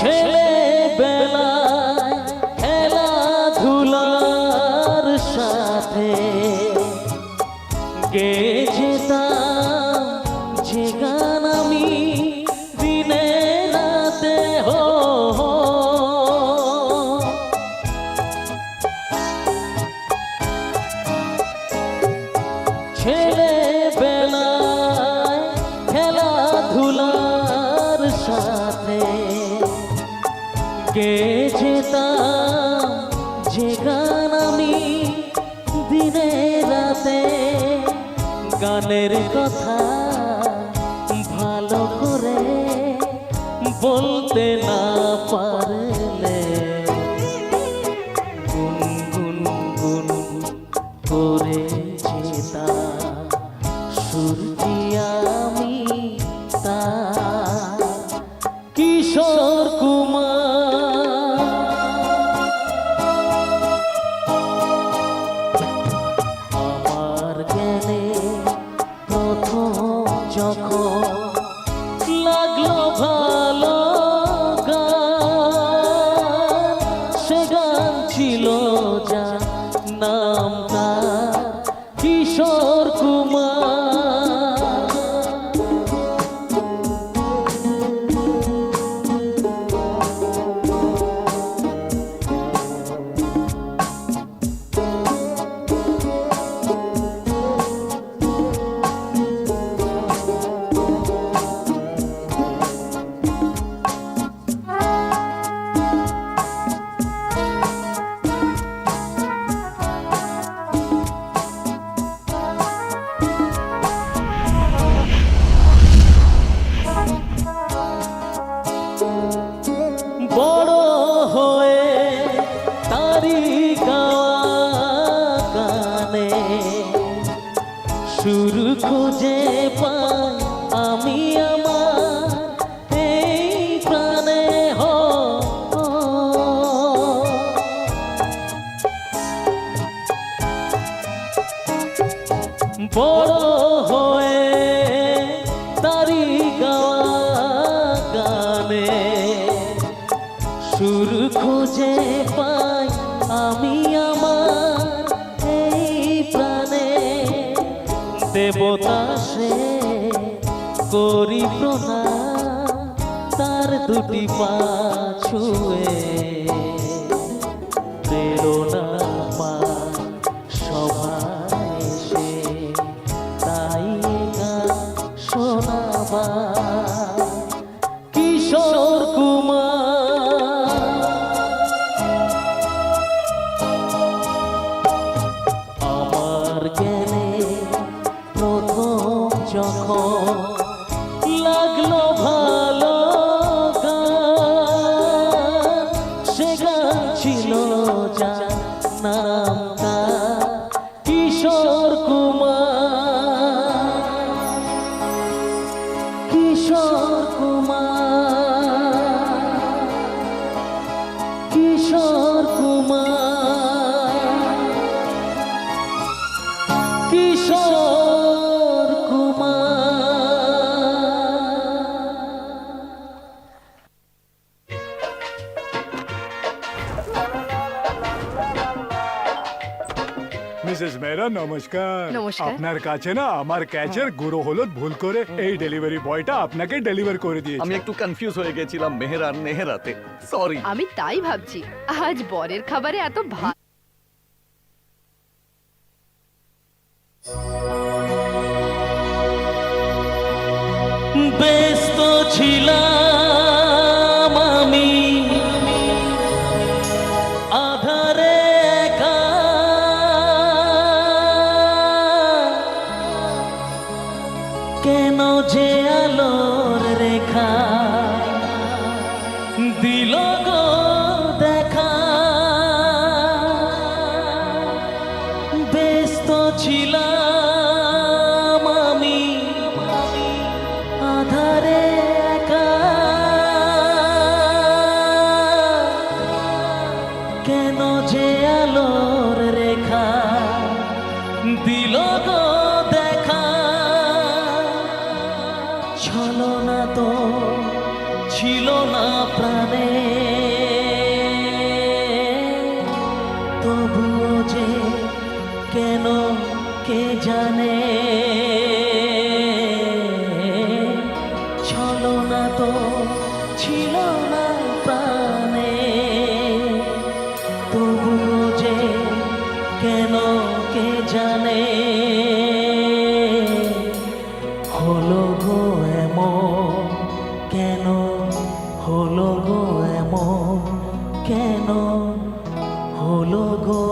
ছেলে বেলা খেলা খেলাধুলার সাথে গে যেতাম যে গান আমি দিনে রাতে হো। ছেলে মনের কথা ভালো করে বলতে না পারলে গুন গুন গুন করে সুর খুঁজে পাই আমি আমার এই প্রাণে হ হয়ে গানে পাই আমি বাতাসে করি প্রণা তার দুটি পা ছুঁয়ে প্রেরণা মা সভায় সে তাই শোনাবা। মিসেস মেরা নমস্কার। আপনার কাছে না আমার ক্যাচের হ্যাঁ। গুরু হলুদ ভুল করে এই ডেলিভারি বয়টা আপনাকে ডেলিভার করে আমি একটু কনফিউজ হয়ে গেছিলাম মেহের নেহরাতে নেহেরাতে। সরি আমি তাই ভাবছি আজ বরের খাবারে এত ভাত ছিলাম। তবুও যে কেন কে জানে? ছলনা তো ছিল না প্রাণে। তবুও যে কেন কে জানে? হলো গো কেন? হলো গো কেন? হলো গো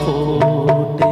ফোটে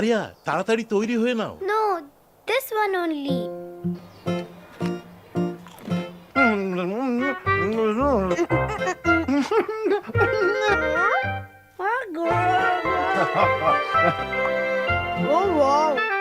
আরিয়া তাড়াতাড়ি তৈরি হয়ে নাও no this one only Oh wow!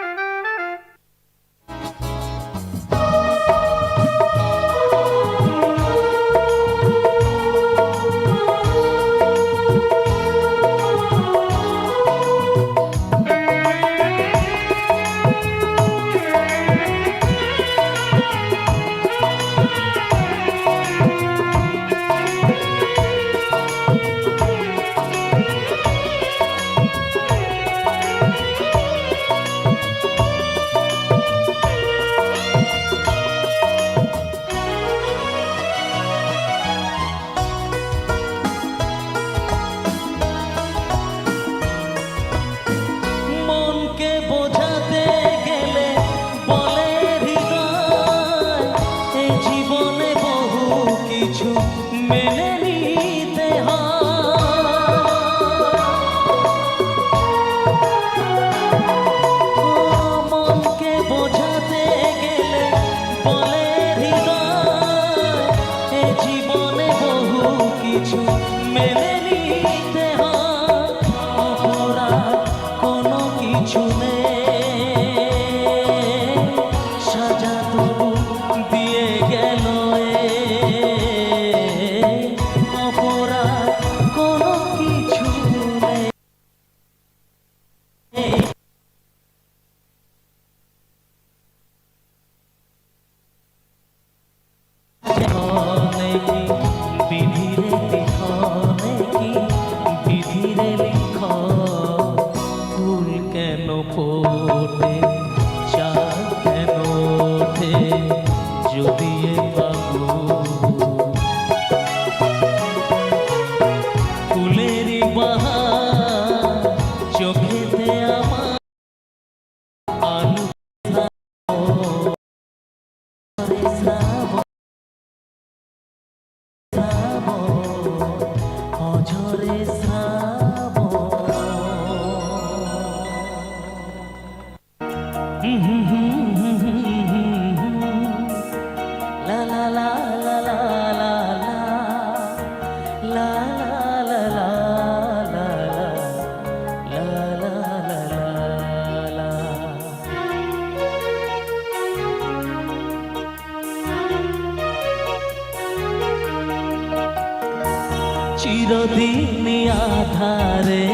চিরদিন আধারে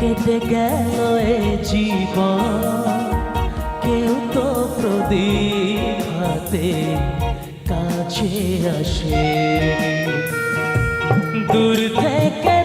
কেটে গেল এ জীবন। কেউ তো প্রদীপ হাতে কাছে আসে। দূর থেকে